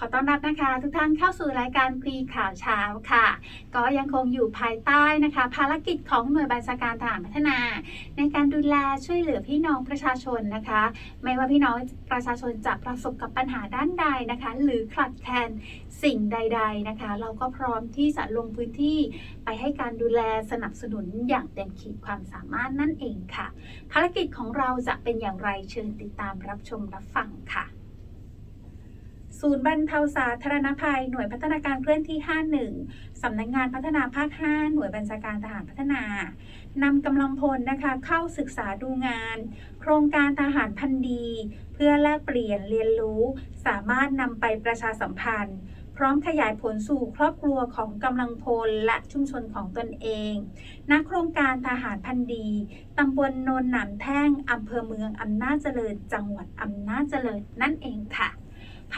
ขอต้อนรับนะคะทุกท่านเข้าสู่รายการคุยข่าวเช้าค่ะ ก็ยังคงอยู่ภายใต้นะคะ ภารกิจของหน่วยบัญชาการทหารพัฒนา ในการดูแลช่วยเหลือพี่น้องประชาชนนะคะ ไม่ว่าพี่น้องประชาชนจะประสบกับปัญหาด้านใดนะคะ หรือคลัดแคลนสิ่งใด ๆนะคะ เราก็พร้อมที่จะลงพื้นที่ไปให้การดูแลสนับสนุนอย่างเต็มขีดความสามารถนั่นเองค่ะ ภารกิจของเราจะเป็นอย่างไรเชิญติดตามรับชมรับฟัง ศูนย์บรรเทาสาธารณภัย หน่วยพัฒนาการเคลื่อนที่ 51 สำนักงานพัฒนาภาค 5 หน่วยบัญชาการทหารพัฒนานำกำลังพลนะคะเข้าศึกษาดูงาน โครงการทหารพันธีเพื่อแลกเปลี่ยนเรียนรู้ สามารถนำไปประชาสัมพันธ์ พร้อมขยายผลสู่ครอบครัวของกำลังพลและชุมชนของตนเองณโครงการทหารพันธีตำบลโนนหนามแท่งอำเภอเมืองอำนาจเจริญ จังหวัดอำนาจเจริญนั่นเองค่ะ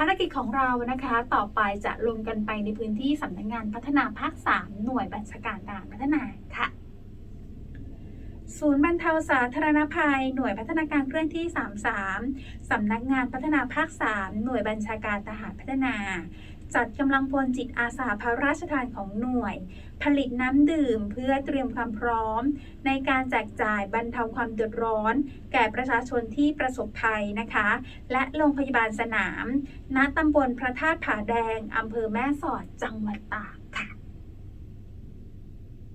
ภารกิจของเรานะคะ ต่อไปจะลงกันไปในพื้นที่สำนักงานพัฒนาภาค 3 หน่วยบัญชาการทหารพัฒนาค่ะ ศูนย์บรรเทาสาธารณภัย หน่วยพัฒนาการเคลื่อนที่ 33 สำนักงานพัฒนาภาค 3 หน่วยบัญชาการทหารพัฒนา จัดกำลังพลจิตอาสาพระราชทานของหน่วย ผลิตน้ำดื่มเพื่อเตรียมความพร้อม ในการแจกจ่ายบรรเทาความเดือดร้อน แก่ประชาชนที่ประสบภัยนะคะ และโรงพยาบาลสนาม ณตำบลพระธาตุผาแดงอำเภอแม่สอดจังหวัดตาก